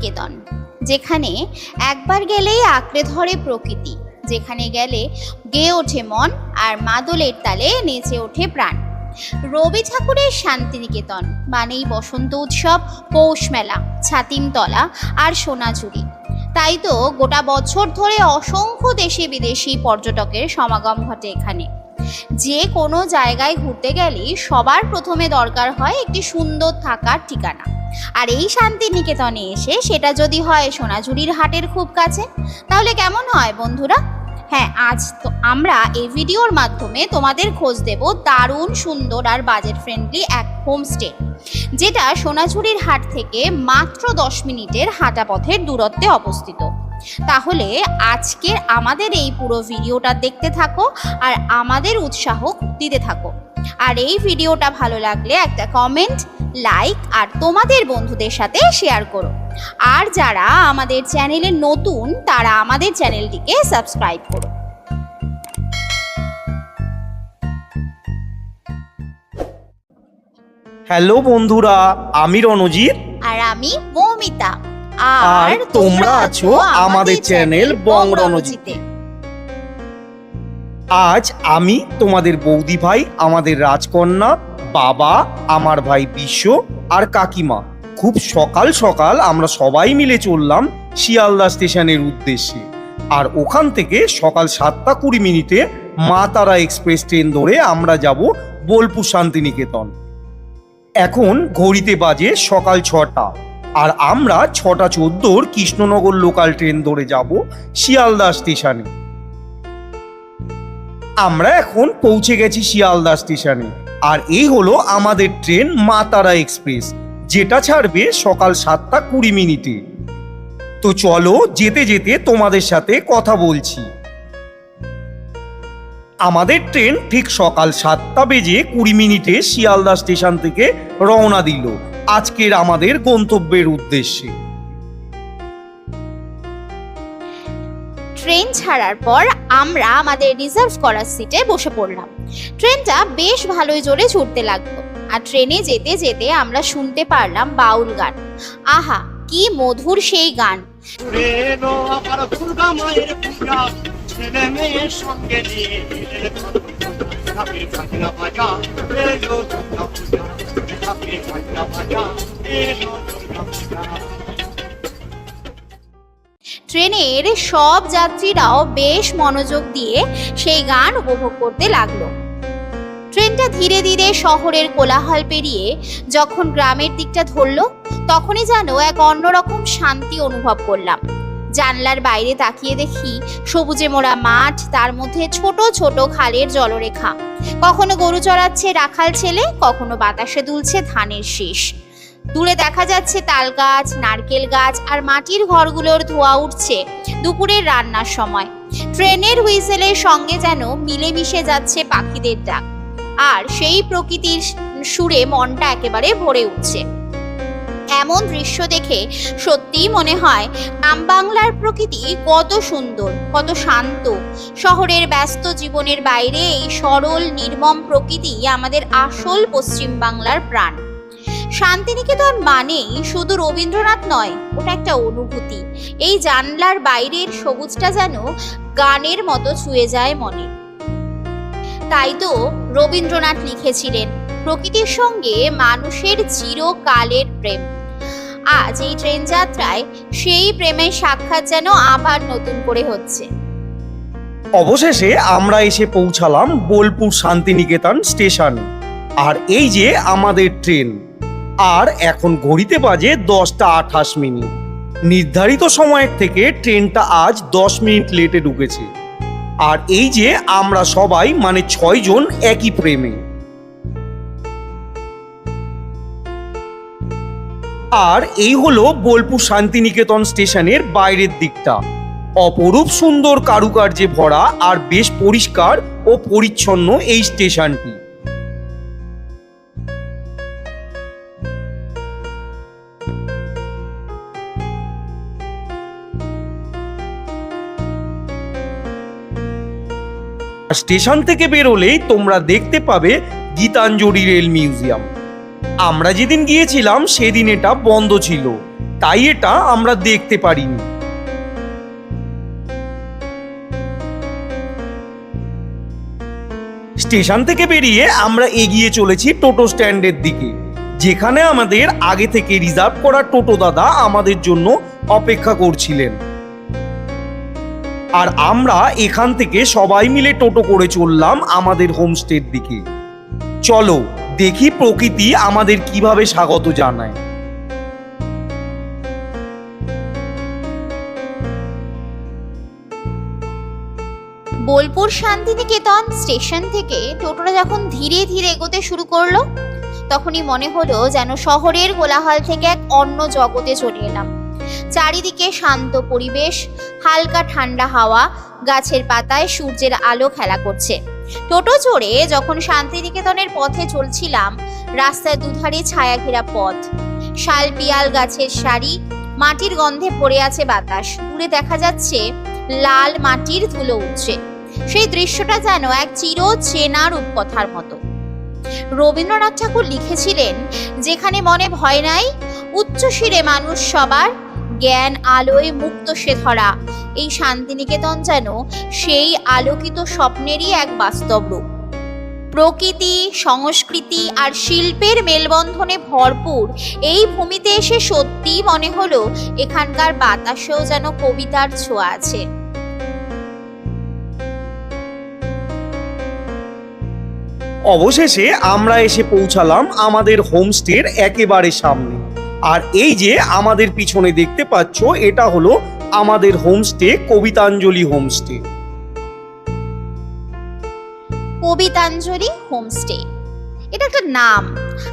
শান্তিনিকেতন যেখানে একবার গেলেই আঁকড়ে ধরে প্রকৃতি, যেখানে গেলে গেয়ে ওঠে মন আর মাদলের তালে নেচে ওঠে প্রাণ। রবি ঠাকুরের শান্তিনিকেতন, মানেই বসন্ত উৎসব, পৌষ মেলা ছাতিমতলা আর সোনাঝুরি তাই তো গোটা বছর ধরে অসংখ্য দেশি বিদেশি পর্যটকের সমাগম ঘটে এখানে। যে কোনো জায়গায় ঘুরতে গেলেই সবার প্রথমে দরকার হয় একটি সুন্দর থাকার ঠিকানা। আর এই শান্তিনিকেতনে এসে সেটা যদি হয় সোনাঝুরির হাটের খুব কাছে, তাহলে কেমন হয় বন্ধুরা? হ্যাঁ আজ তো আমরা এই ভিডিওর মাধ্যমে তোমাদের খোঁজ দেব দারুণ, সুন্দর আর বাজেট ফ্রেন্ডলি এক হোমস্টে যেটা সোনাঝুরির হাট থেকে মাত্র দশ মিনিটের হাঁটা পথের দূরত্বে অবস্থিত। তাহলে আজকের আমাদের এই পুরো ভিডিওটা দেখতে থাকো আর আমাদের উৎসাহ দিতে থাকো। আর এই ভিডিওটা ভালো লাগলে একটা কমেন্ট লাইক আর তোমাদের বন্ধুদের সাথে শেয়ার করো। আর যারা আমাদের চ্যানেলে নতুন তারা আমাদের চ্যানেলটিকে সাবস্ক্রাইব করো। হ্যালো বন্ধুরা আমি রণজিৎ। আর আমি মৌমিতা। আর তোমরা আছো আমাদের চ্যানেল বং রণজিতে। আজ আমি তোমাদের বৌদি ভাই, আমাদের রাজকন্যা, বাবা, আমার ভাই বিশ্ব আর কাকিমা। খুব সকাল সকাল আমরা সবাই মিলে চললাম শিয়ালদা স্টেশনের উদ্দেশ্যে। আর ওখান থেকে সকাল সাতটা কুড়ি মিনিটে মা তারা এক্সপ্রেস ট্রেন ধরে আমরা যাব বোলপুর শান্তিনিকেতন। এখন ঘড়িতে বাজে সকাল ছটা। আর আমরা ছটা চোদ্দোর কৃষ্ণনগর লোকাল ট্রেন ধরে যাব শিয়ালদা স্টেশনে। আমরা এখন পৌঁছে গেছি শিয়ালদা স্টেশনে। আর এই হলো আমাদের ট্রেন মাতারা এক্সপ্রেস, যেটা ছাড়বে সকাল সাতটা কুড়ি মিনিটে। তো চলো যেতে যেতে তোমাদের সাথে কথা বলছি। আমাদের ট্রেন ঠিক সকাল সাতটা বেজে কুড়ি মিনিটে শিয়ালদা স্টেশন থেকে রওনা দিল আজকের আমাদের গন্তব্যের উদ্দেশ্যে। ছাড়ার পর আমরা আমাদের রিজার্ভ করার সিটে বসে পড়লাম। ট্রেনটা বেশ ভালোই জোরে ছুটতে লাগল। আর ট্রেনে যেতে যেতে আমরা শুনতে পারলাম বাউল গান। আহা, কি মধুর সেই গান। ট্রেনের সব যাত্রীরাও বেশ মনোযোগ দিয়ে সেই গান উপভোগ করতে লাগল। ট্রেনটা ধীরে ধীরে শহরের কোলাহল পেরিয়ে যখন গ্রামের দিকটা ধরলো, তখনই যেন এক অন্যরকম শান্তি অনুভব করলাম। জানলার বাইরে তাকিয়ে দেখি সবুজে মোড়া মাঠ, তার মধ্যে ছোট ছোট খালের জলরেখা। কখনো গরু চড়াচ্ছে রাখাল ছেলে, কখনো বাতাসে দুলছে ধানের শীষ। দূরে দেখা যাচ্ছে তাল গাছ, নারকেল গাছ আর মাটির ঘরগুলোর ধোয়া উঠছে দুপুরের রান্নার সময়। ট্রেনের হুইসেলের সঙ্গে যেন মিলেমিশে যাচ্ছে পাখিদের ডাক। আর সেই প্রকৃতির সুরে মনটা একেবারে ভরে উঠছে। এমন দৃশ্য দেখে সত্যিই মনে হয় গ্রাম বাংলার প্রকৃতি কত সুন্দর, কত শান্ত। শহরের ব্যস্ত জীবনের বাইরে এই সরল, নির্মম প্রকৃতি আমাদের আসল পশ্চিম বাংলার প্রাণ। শান্তিনিকেতন মানেই শুধু রবীন্দ্রনাথ নয়, ওটা একটা অনুভূতি। এই জানলার বাইরের সবুজটা যেন গানের মতো ছুঁয়ে যায় মনে। তাই তো রবীন্দ্রনাথ লিখেছিলেন, প্রকৃতির সঙ্গে মানুষের চিরকালের প্রেম। আজ এই ট্রেন যাত্রায় সেই প্রেমের সাক্ষাৎ যেন আবার নতুন করে হচ্ছে। অবশেষে আমরা এসে পৌঁছালাম বোলপুর শান্তিনিকেতন স্টেশনে। আর এই যে আমাদের ট্রেন। আর এখন ঘড়িতে বাজে দশটা আঠাশ মিনিট। নির্ধারিত সময়ের থেকে ট্রেনটা আজ দশ মিনিট লেটে ঢুকেছে। আর এই যে আমরা সবাই মানে ছয়জন একই প্রেমে। আর এই হলো বোলপুর শান্তিনিকেতন স্টেশনের বাইরের দিকটা। অপরূপ সুন্দর কারুকার্যে ভরা আর বেশ পরিষ্কার ও পরিচ্ছন্ন এই স্টেশনটি। স্টেশন থেকে বেরোলেই তোমরা দেখতে পাবে গীতাঞ্জলি রেল মিউজিয়াম। আমরা যেদিন গিয়েছিলাম, সেদিন এটা বন্ধ ছিল। তাই এটা আমরা দেখতে পারিনি। স্টেশন থেকে বেরিয়ে আমরা এগিয়ে চলেছি টোটো স্ট্যান্ডের দিকে। যেখানে আমাদের আগে থেকে রিজার্ভ করা টোটো দাদা আমাদের জন্য অপেক্ষা করছিলেন। আর আমরা এখান থেকে সবাই মিলে টোটো করে চললাম আমাদের হোমস্টের দিকে। চলো, দেখি প্রকৃতি আমাদের কীভাবে স্বাগত জানায়। বোলপুর শান্তিনিকেতন স্টেশন থেকে টোটোটা যখন ধীরে ধীরে এগোতে শুরু করল, তখনই মনে হলো যেন শহরের কোলাহল থেকে এক অন্য জগতে চলে এলাম। চারিদিকে শান্ত পরিবেশ, হালকা ঠান্ডা হাওয়া, গাছের পাতায় সূর্যের আলো খেলা করছে। টোটো চড়ে যখন শান্তিনিকেতনের পথে চলছিলাম রাস্তার দুধারে ছায়া ঘেরা পথ। শাল পিয়াল গাছের সারি, মাটির গন্ধে পড়ে আছে বাতাস। দূরে দেখা যাচ্ছে লাল মাটির ধুলো উঠছে। সেই দৃশ্যটা যেন এক চির চেনা রূপকথার মতো। রবীন্দ্রনাথ ঠাকুর লিখেছিলেন, যেখানে মনে ভয় নাই উচ্চ শিরে মানুষ সবার জ্ঞান আলোয় মুক্ত সে ধরা। এই শান্তিনিকেতন যেন সেই আলোকিত স্বপ্নেরই এক বাস্তব রূপ। প্রকৃতি, সংস্কৃতি আর শিল্পের মেলবন্ধনে ভরপুর এই ভূমিতে এসে সত্যি মনে হলো এখানকার বাতাসেও যেন কবিতার ছোঁয়া আছে। অবশেষে আমরা এসে পৌঁছালাম আমাদের হোমস্টের একেবারে সামনে। আর এই যে আমাদের পিছনে দেখতে পাচ্ছ, এটা হলো আমাদের homestay Kabitanjali homestay Kabitanjali homestay এটা একটা নাম,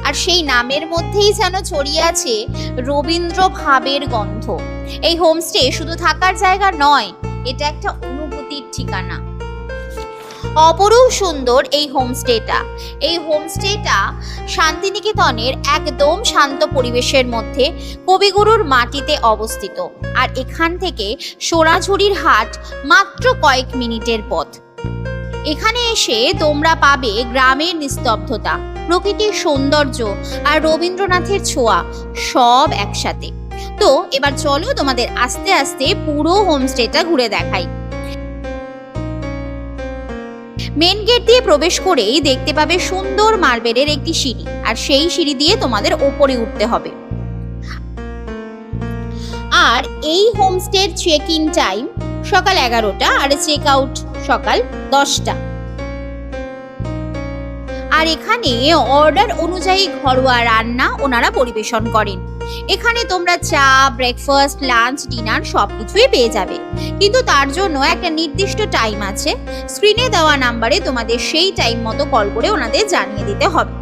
আর সেই নামের মধ্যেই যেন ছড়িয়ে আছে রবীন্দ্র ভাবের গন্ধ। এই হোমস্টে শুধু থাকার জায়গা নয়, এটা একটা অনুভূতির ঠিকানা। অপরূপ সুন্দর এই হোমস্টেটা। এই হোমস্টেটা শান্তিনিকেতনের একদম শান্ত পরিবেশের মধ্যে কবিগুরুর মাটিতে অবস্থিত। আর এখান থেকে সোনাঝুরির হাট মাত্র কয়েক মিনিটের পথ। এখানে এসে তোমরা পাবে গ্রামের নিস্তব্ধতা, প্রকৃতির সৌন্দর্য আর রবীন্দ্রনাথের ছোঁয়া, সব একসাথে। তো এবার চলো তোমাদের আস্তে আস্তে পুরো হোমস্টেটা ঘুরে দেখাই। মেন গেট দিয়ে প্রবেশ করেই দেখতে পাবে সুন্দর মার্বেলের একটি সিঁড়ি, আর সেই সিঁড়ি দিয়ে তোমাদের ওপরে উঠতে হবে। আর এই হোমস্টের চেক ইন টাইম সকাল এগারোটা আর চেক আউট সকাল দশটা। আর এখানে অর্ডার অনুযায়ী ঘরোয়া রান্না ওনারা পরিবেশন করেন। এখানে তোমরা চা ব্রেকফাস্ট লাঞ্চ ডিনার সবকিছুই পেয়ে যাবে। কিন্তু তার জন্য একটা নির্দিষ্ট টাইম আছে। স্ক্রিনে দেওয়া নাম্বারে তোমাদের সেই টাইম মতো কল করে ওনাদের জানিয়ে দিতে হবে।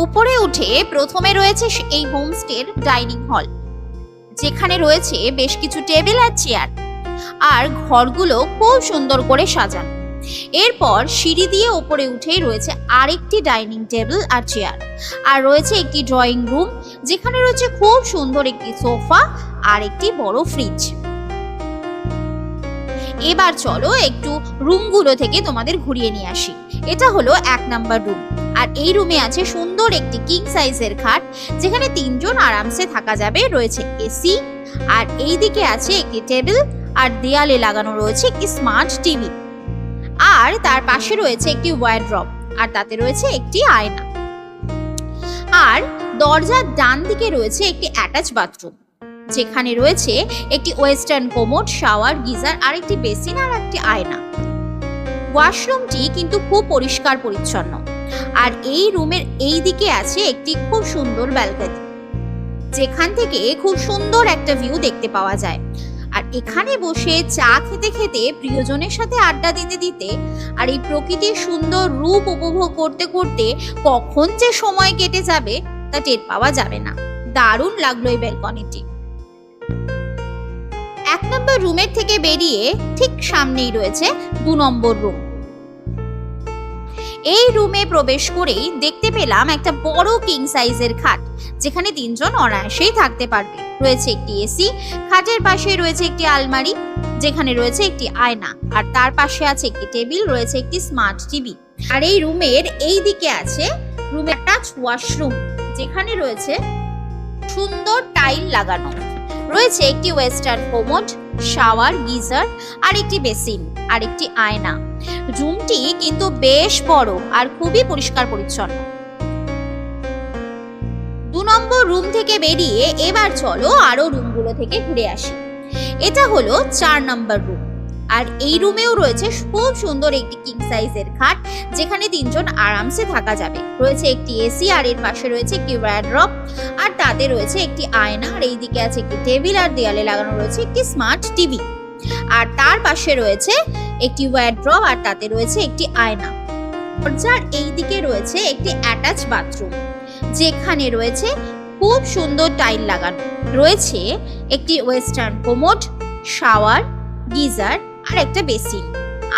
উপরে উঠে প্রথমে রয়েছে এই হোমস্টের ডাইনিং হল যেখানে রয়েছে বেশ কিছু টেবিল আর চেয়ার আর ঘরগুলো খুব সুন্দর করে সাজানো। এরপর সিঁড়ি দিয়ে ওপরে উঠেই রয়েছে আরেকটি ডাইনিং টেবিল আর চেয়ার। আর রয়েছে একটি ড্রয়িং রুম, যেখানে রয়েছে খুব সুন্দর একটি সোফা আর একটি বড় ফ্রিজ। এবার চলো একটু রুমগুলো থেকে তোমাদের ঘুরিয়ে নিয়ে আসি। এটা হলো এক নাম্বার রুম। আর এই রুমে আছে সুন্দর একটি কিং সাইজের খাট, যেখানে তিনজন আরামসে থাকা যাবে, রয়েছে এসি। আর এই দিকে আছে একটি টেবিল, আর দেয়ালে লাগানো রয়েছে একটি স্মার্ট টিভি। আর তার পাশে রয়েছে একটি ওয়ারড্রপ আর তাতে রয়েছে একটি আয়না। আর দরজার ডান দিকে রয়েছে একটি অ্যাটাচ বাথরুম যেখানে রয়েছে একটি ওয়েস্টার্ন কোমোড শাওয়ার গিজার আর একটি বেসিন আর একটি আয়না। ওয়াশরুমটি কিন্তু খুব পরিষ্কার পরিচ্ছন্ন, আর এই রুমের এই দিকে আছে একটি খুব সুন্দর ব্যালকনি যেখান থেকে খুব সুন্দর একটা ভিউ দেখতে পাওয়া যায়। আর এখানে বসে চা খেতে খেতে প্রিয়জনের সাথে আড্ডা দিতে দিতে আর এই প্রকৃতির সুন্দর রূপ উপভোগ করতে করতে কখন যে সময় কেটে যাবে তা টের পাওয়া যাবে না। দারুণ লাগল এই ব্যালকনিটি। এক নম্বর রুমের থেকে বেরিয়ে ঠিক সামনেই রয়েছে দু নম্বর রুম। এই রুমে প্রবেশ করেই দেখতে পেলাম একটা বড় কিং সাইজের খাট, যেখানে তিনজন অনায়াসেই থাকতে পারবে। রয়েছে একটি এসি খাটের পাশে রয়েছে একটি আলমারি, যেখানে রয়েছে একটি আয়না, আর তার পাশে আছে একটি টেবিল, রয়েছে একটি স্মার্ট টিভি আর এই রুমের এই দিকে আছে রুমে একটা ওয়াশরুম যেখানে রয়েছে সুন্দর টাইল লাগানো। রয়েছে একটি ওয়েস্টার্ন কোমোড শাওয়ার, গিজার আর একটি বেসিন আর একটি আয়না। রুমটি কিন্তু বেশ বড় আর খুবই পরিষ্কার পরিচ্ছন্ন। দু নম্বর রুম থেকে বেরিয়ে এবার চলো আরও রুমগুলো থেকে ঘুরে আসি। এটা হলো চার নম্বর রুম। আর এই রুমেও রয়েছে খুব সুন্দর একটি কিং সাইজের খাট, যেখানে তিনজন আরামসে থাকা যাবে। রয়েছে একটি এসি আর এর পাশে রয়েছে একটি ওয়ার্ড্রপ আর তাতে রয়েছে একটি আয়না, আর এইদিকে আছে একটি টেবিল আর দেয়ালে লাগানো রয়েছে একটি স্মার্ট টিভি আর তার পাশে রয়েছে একটি ওয়ার্ড্রপ আর তাতে রয়েছে একটি আয়না। দরজার এইদিকে রয়েছে একটি অ্যাটাচ বাথরুম যেখানে রয়েছে খুব সুন্দর টাইল লাগানো। রয়েছে একটি ওয়েস্টার্ন কোমোড শাওয়ার গিজার আর একটা বেসিন,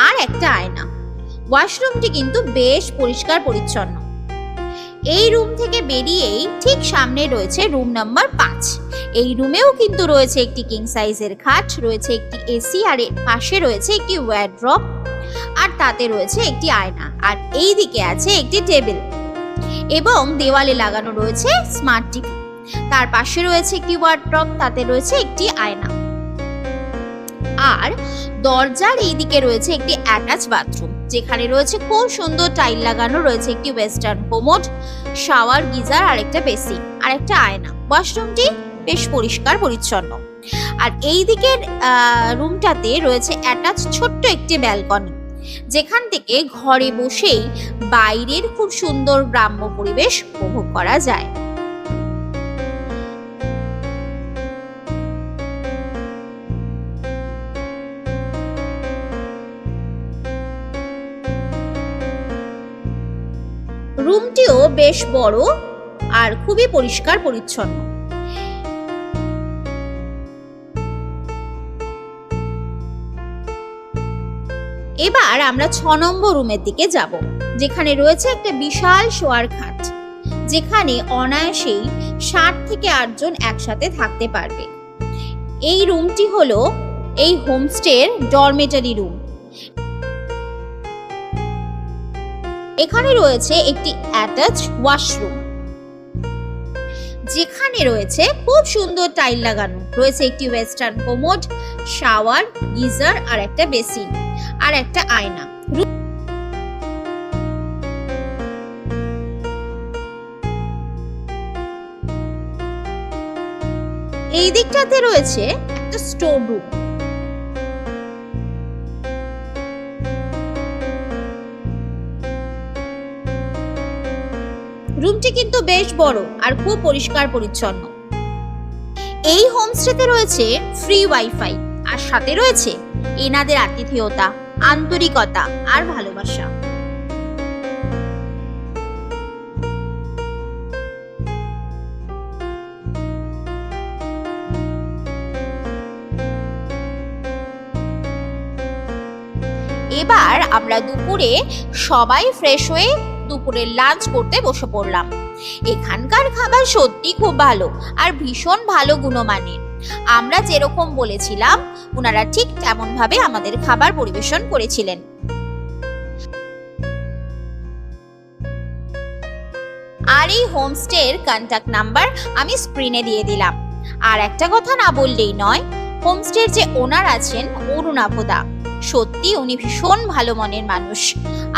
আর একটা আয়না। ওয়াশরুমটি কিন্তু বেশ পরিষ্কার পরিচ্ছন্ন। এই রুম থেকে বেরিয়েই ঠিক সামনে রয়েছে রুম নাম্বার পাঁচ। এই রুমেও কিন্তু রয়েছে একটি কিং সাইজের খাট, রয়েছে একটি এসি, আর এর পাশে রয়েছে একটি ওয়ার্ড্রপ আর তাতে রয়েছে একটি আয়না, আর এই দিকে আছে একটি টেবিল। এবং দেওয়ালে লাগানো রয়েছে স্মার্ট টিভি তার পাশে রয়েছে একটি ওয়ার্ড্রপ তাতে রয়েছে একটি আয়না। আর দরজার এইদিকে রয়েছে একটি অ্যাটাচ বাথরুম যেখানে রয়েছে খুব সুন্দর টাইল লাগানো, রয়েছে একটি ওয়েস্টার্ন কোমোড শাওয়ার গিজার আর একটা বেসিন আর একটা আয়না ওয়াশরুমটি বেশ পরিষ্কার, পরিচ্ছন্ন। আর এই দিকের রুমটাতে রয়েছে অ্যাটাচ ছোট্ট একটি ব্যালকনি যেখান থেকে ঘরে বসেই বাইরের খুব সুন্দর গ্রাম্য পরিবেশ উপভোগ করা যায়। রুমটিও বেশ বড় আর খুবই পরিষ্কার পরিচ্ছন্ন। এবার আমরা ছ নম্বর রুমের দিকে যাব, যেখানে রয়েছে একটা বিশাল শোয়ার খাট, যেখানে অনায়াসেই ষাট থেকে আটজন একসাথে থাকতে পারবে। এই রুমটি হলো এই হোমস্টের ডরমেটারি রুম। এখানে রয়েছে একটি অ্যাটাচ ওয়াশরুম, যেখানে রয়েছে খুব সুন্দর টাইল লাগানো। রয়েছে একটি ওয়েস্টার্ন কোমোড, শাওয়ার, গিজার আর একটা বেসিন আর একটা আয়না। এই দিকটাতে রয়েছে একটা স্টোর রুম। রুমটি কিন্তু বেশ বড় আর খুব পরিষ্কার পরিচ্ছন্ন। এই হোমস্টেতে রয়েছে ফ্রি ওয়াইফাই আর সাথে রয়েছে এনাদের আতিথেয়তা, আন্তরিকতা আর ভালোবাসা। এবার আমরা দুপুরে সবাই ফ্রেশ হয়ে দুপুরের লাঞ্চ করতে বসে পড়লাম। এখানকার খাবার সত্যি খুব ভালো আর ভীষণ ভালো গুণমানের। আমরা যেরকম বলেছিলাম ওনারা ঠিক তেমন ভাবে আমাদের খাবার পরিবেশন করেছিলেন। আর এই হোমস্টের কন্ট্যাক্ট নাম্বার আমি স্ক্রিনে দিয়ে দিলাম। আর একটা কথা না বললেই নয়, হোমস্টের যে ওনার আছেন অরুণাভদা। সত্যি উনি ভীষণ ভালো মনের মানুষ।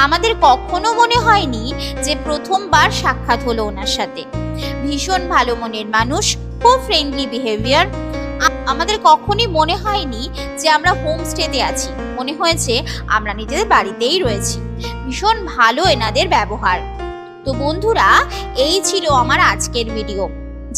আমাদের কখনো মনে হয়নি যে প্রথমবার সাক্ষাৎ হলো ওনার সাথে। ভীষণ ভালো মনের মানুষ, খুব ফ্রেন্ডলি বিহেভিয়ার আমাদের কখনই মনে হয়নি যে আমরা হোমস্টেতে আছি। মনে হয়েছে আমরা নিজেদের বাড়িতেই রয়েছি। ভীষণ ভালো এনাদের ব্যবহার। তো বন্ধুরা, এই ছিল আমার আজকের ভিডিও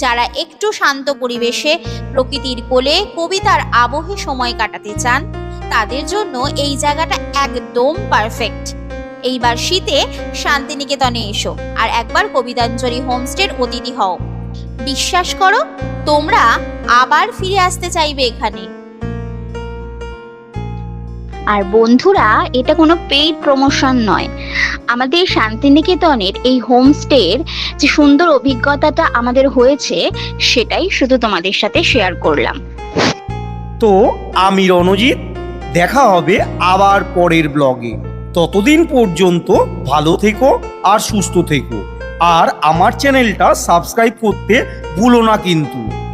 যারা একটু শান্ত পরিবেশে প্রকৃতির কোলে কবিতার আবহে সময় কাটাতে চান তাদের জন্য এই জায়গাটা একদম পারফেক্ট এইবার শীতে শান্তিনিকেতনে এসো আর একবার কবিতাঞ্জলি হোমস্টের অতিথি হও। বিশ্বাস করো তোমরা আবার ফিরে আসতে চাইবে এখানে। আর বন্ধুরা এটা কোনো পেইড প্রমোশন নয়। আমাদের শান্তিনিকেতনের এই হোমস্টের যে সুন্দর অভিজ্ঞতাটা আমাদের হয়েছে সেটাই শুধু তোমাদের সাথে শেয়ার করলাম। তো আমি রণজিৎ দেখা হবে আবার পরের ব্লগে। ততদিন পর্যন্ত ভালো থেকো আর সুস্থ থেকো। আর আমার চ্যানেলটা সাবস্ক্রাইব করতে ভুলো না কিন্তু।